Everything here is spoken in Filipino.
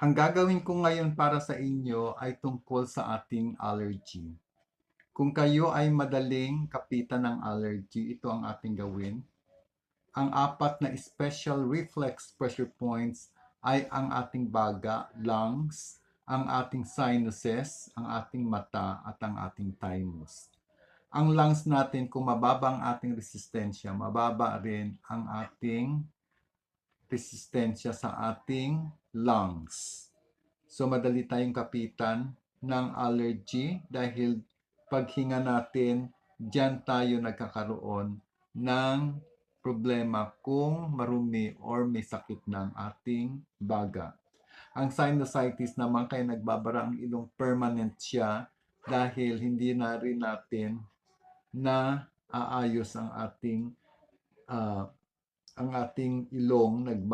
Ang gagawin ko ngayon para sa inyo ay tungkol sa ating allergy. Kung kayo ay madaling kapitan ng allergy, ito ang ating gawin. Ang apat na special reflex pressure points ay ang ating baga, lungs, ang ating sinuses, ang ating mata, at ang ating thymus. Ang lungs natin, kung mababa ang ating resistensya, mababa rin ang ating resistensya sa ating lungs. So madali tayong kapitan ng allergy dahil paghinga natin, diyan tayo nagkakaroon ng problema kung marumi or may sakit ng ating baga. Ang sinusitis naman kaya nagbabara ang ilong permanent siya dahil hindi na rin natin na aayos ang ating ah, ang ating ilong nagbabara